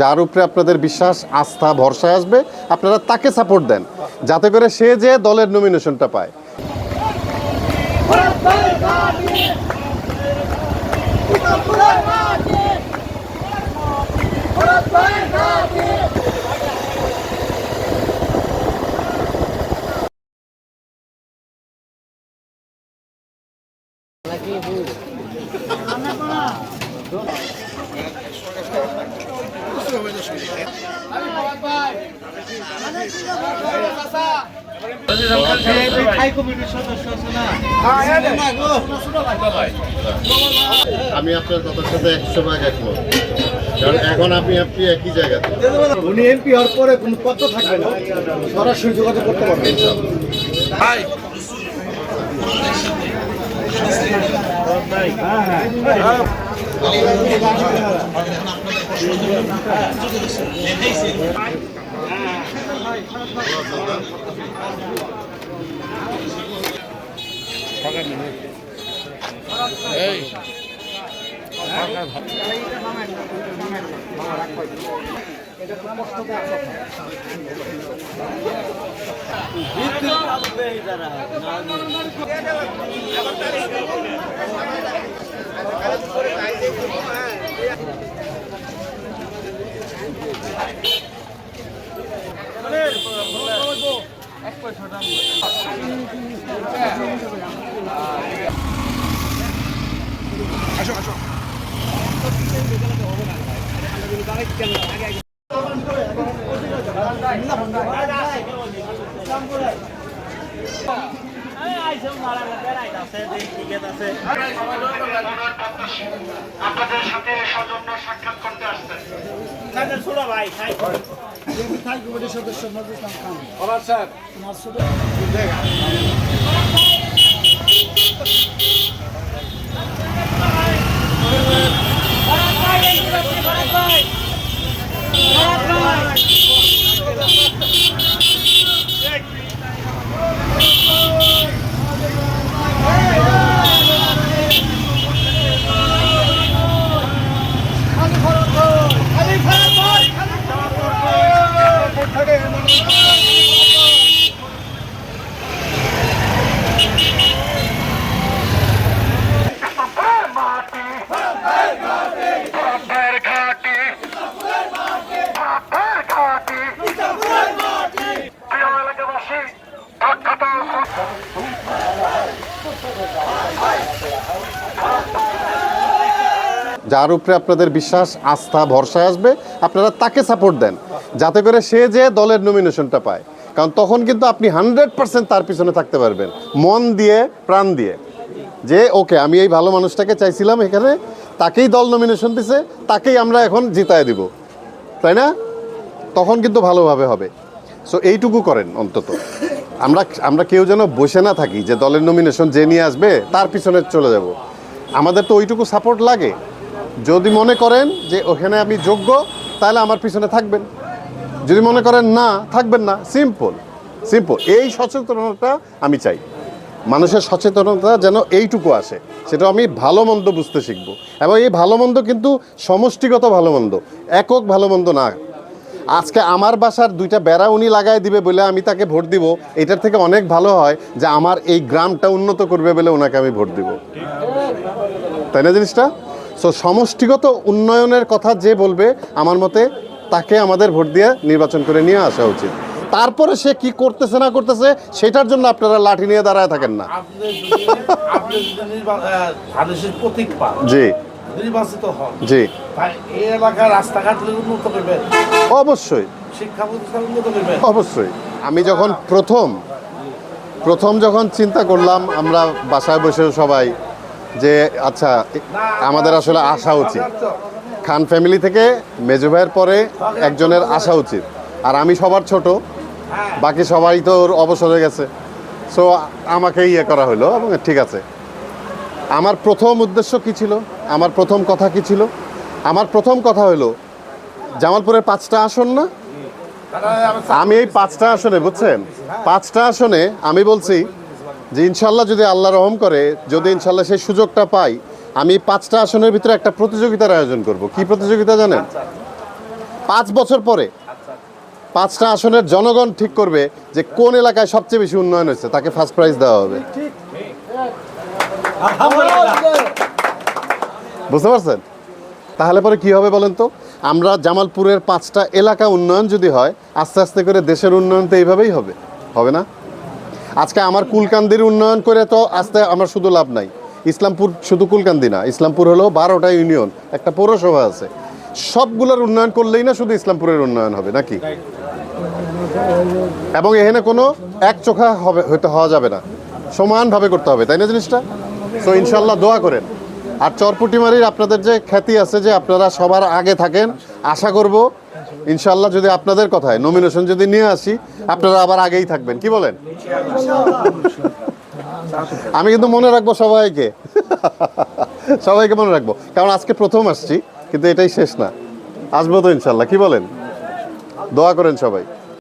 যার উপরে আপনাদের বিশ্বাস, আস্থা, ভরসা আসবে, আপনারা তাকে সাপোর্ট দেন, যাতে করে সে যে দলের নমিনেশনটা পায়। আমি আপনার কথার সাথে একশো ভাগ একমত। কারণ এখন আপনি আপনি একই জায়গাতে। উনি এমপি হওয়ার পরে কোনো পত্র থাকবে না। সরাসরি যোগাযোগ করতে পারবেন। এই আপনাদের সাথে সৌজন্য সাক্ষাৎ করতে আসছেন। সদস্য নজরুল ইসলাম খান যার উপরে আপনাদের বিশ্বাস, আস্থা ভরসা আসবে, আপনারা তাকে সাপোর্ট দেন। যাতে করে সে যে দলের নমিনেশনটা পায়। কারণ তখন কিন্তু আপনি হান্ড্রেড পার্সেন্ট তার পিছনে থাকতে পারবেন। মন দিয়ে, প্রাণ দিয়ে। যে ওকে আমি এই ভালো মানুষটাকে চাইছিলাম এখানে, তাকেই দল নমিনেশন দিছে, তাকেই আমরা এখন জিতায় দিব। তাই না? তখন কিন্তু ভালোভাবে হবে। সো এইটুকু করেন অন্তত। আমরা আমরা কেউ যেন বসে না থাকি যে দলের নমিনেশন যে নিয়ে আসবে, তার পিছনে চলে যাব। আমাদের তো ওইটুকু সাপোর্ট লাগে। যদি মনে করেন যে ওখানে আমি যোগ্য, তাহলে আমার পিছনে থাকবেন। যদি মনে করেন না, থাকবেন না। সিম্পল সিম্পল এই সচেতনতা আমি চাই। মানুষের সচেতনতা যেন এইটুকু আসে। সেটা আমি ভালো মন্দ বুঝতে শিখব। এবং এই ভালো মন্দ কিন্তু সমষ্টিগত ভালো মন্দ, একক ভালো মন্দ না। আজকে আমার বাসার দুইটা বেড়া উনি লাগাই দিবে বলে আমি তাকে ভোট দিব, এটার থেকে অনেক ভালো হয় যে আমার এই গ্রামটা উন্নত করবে বলে ওনাকে আমি ভোট দিব। তাই না জিনিসটা? সো সমষ্টিগত উন্নয়নের কথা যে বলবে আমার মতে তাকে আমাদের ভোট দিয়ে নির্বাচন করে নিয়ে আসা উচিত। তারপরে সে কি করতেছে না করতেছে সেটার জন্য আপনারা লাঠি নিয়ে দাঁড়ায় থাকেন না। জি। নির্বাচিত হন জি। এই এলাকার রাস্তাঘাট উন্নত করবেন অবশ্যই। শিক্ষা প্রতিষ্ঠান উন্নত করবেন অবশ্যই। আমি যখন প্রথম প্রথম যখন চিন্তা করলাম আমরা বাসায় বসে সবাই যে আচ্ছা আমাদের আসলে আসা উচিত। খান ফ্যামিলি থেকে মেজো ভাইয়ের পরে একজনের আসা উচিত। আর আমি সবার ছোট, বাকি সবাই তো ওর অবসর হয়ে গেছে। সো আমাকে ইয়ে করা হলো এবং ঠিক আছে। আমার প্রথম উদ্দেশ্য কি ছিল? আমার প্রথম কথা কি ছিল? আমার প্রথম কথা হলো, জামালপুরের পাঁচটা আসন না? আমি এই পাঁচটা আসনে, বুঝছেন? পাঁচটা আসনে আমি বলছি যে ইনশাল্লাহ যদি আল্লাহ রহম করে যদি ইনশাল্লাহ সেই সুযোগটা পাই আমি পাঁচটা আসনের ভিতরে একটা প্রতিযোগিতার আয়োজন করব। কি প্রতিযোগিতা জানেন? পাঁচ বছর পরে পাঁচটা আসনের জনগণ ঠিক করবে যে কোন এলাকায় সবচেয়ে বেশি উন্নয়ন হয়েছে তাকে ফার্স্ট প্রাইজ দেওয়া হবে। বুঝতে পারছেন? তাহলে পরে কি হবে বলেন তো? আমরা জামালপুরের পাঁচটা এলাকা উন্নয়ন যদি হয় আস্তে আস্তে করে দেশের উন্নয়ন তো এইভাবেই হবে। হবে না? আজকে আমার কুলকান্দির উন্নয়ন করে তো আস্তে আমার শুধু লাভ নাই। ইসলামপুর শুধু কুলকান্দি না, ইসলামপুর হলো বারোটা ইউনিয়ন, একটা পৌরসভা আছে। সবগুলোর উন্নয়ন করলেই না শুধু ইসলামপুরের উন্নয়ন হবে, নাকি? এবং এখানে কোনো এক চোখা হবে, হয়তো হওয়া যাবে না। সমানভাবে করতে হবে, তাই না জিনিসটা? তো ইনশাল্লাহ দোয়া করেন। আর চরপুটিমারির আপনাদের যে খ্যাতি আছে যে আপনারা সবার আগে থাকেন, আশা করব ইনশাল্লাহ যদি আপনাদের কথায় নমিনেশন যদি নিয়ে আসি, আপনারা আবার আগেই থাকবেন। কি বলেন? আমি কিন্তু মনে রাখব সবাইকে। সবাইকে মনে রাখব। কারণ আজকে প্রথম আসছি, কিন্তু এটাই শেষ না। আসব তো ইনশাল্লাহ কি বলেন? দোয়া করেন সবাই।